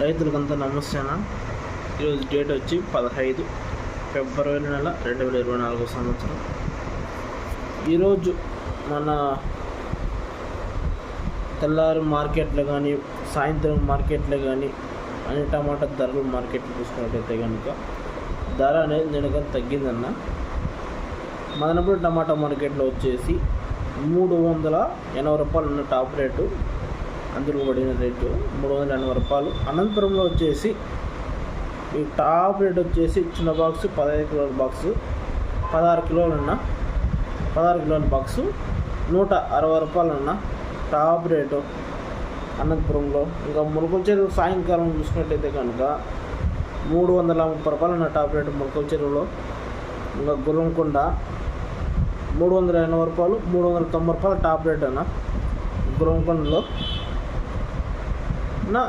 రైతులకంతా నమస్తేనా? ఈరోజు డేట్ వచ్చి పదహైదు ఫిబ్రవరి నెల రెండు వేల ఇరవై నాలుగో సంవత్సరం. ఈరోజు మన తెల్లారు మార్కెట్లో కానీ సాయంత్రం మార్కెట్లో కానీ అన్ని టమాటా ధరలు మార్కెట్లో చూసుకున్నట్టయితే కనుక ధర అనేది నిన్నగా తగ్గిందన్న. మదనపూడి టమాటా మార్కెట్లో వచ్చేసి మూడు వందల ఎనభై రూపాయలు ఉన్న టాప్ రేటు. అందులో పడిన రేటు మూడు వందల ఎనభై రూపాయలు. అనంతపురంలో వచ్చేసి ఈ టాప్ రేట్ వచ్చేసి చిన్న బాక్స్ పదహైదు కిలోల బాక్స్ పదహారు కిలోలు ఉన్న పదహారు కిలోల బాక్సు నూట అరవై రూపాయలు ఉన్న టాప్ రేటు అనంతపురంలో. ఇంకా మునుగోలు చెరువు సాయంకాలం చూసుకున్నట్టయితే కనుక మూడు వందల ముప్పై రూపాయలు ఉన్న టాప్ రేటు మునుగోలు చెరువులో. ఇంకా గుర్రంకొండ మూడు వందల ఎనభై రూపాయలు మూడు వందల తొంభై రూపాయలు టాప్ రేట్ అన్న గురంకొండలో నా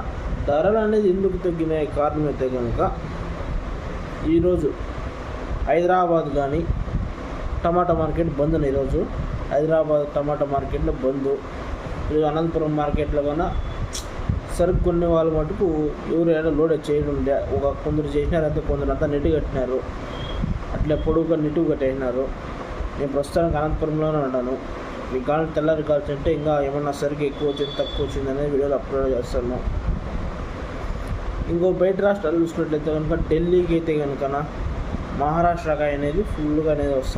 ధరలు అనేది ఎందుకు తగ్గినాయి? కారణం అయితే కనుక ఈరోజు హైదరాబాద్ కానీ టమాటా మార్కెట్ బంద్ ఈరోజు హైదరాబాద్ టమాటా మార్కెట్లో బంద్. ఈరోజు అనంతపురం మార్కెట్లో కన్నా సరుకు కొన్ని వాళ్ళు మటుకు ఎవరైనా లోడ్ చేయడం ఒక కొందరు చేసినారు అంతా కొందరు అంతా నెట్టు కట్టినారు. అట్లా పొడుగుగా నెట్టు కట్టేసినారు. నేను ప్రస్తుతానికి అనంతపురంలోనే ఉంటాను మీకు కానీ తెల్లారి కాల్చి అంటే ఇంకా ఏమన్నా సరిగ్గా ఎక్కువ వచ్చింది తక్కువ వచ్చింది అనేది వీడియోలు అప్లోడ్ చేస్తాను. ఇంకో బయట రాష్ట్రాలు చూసుకున్నట్లయితే కనుక ఢిల్లీకి అయితే కనుక మహారాష్ట్రకాయ అనేది ఫుల్గా అనేది వస్తుంది.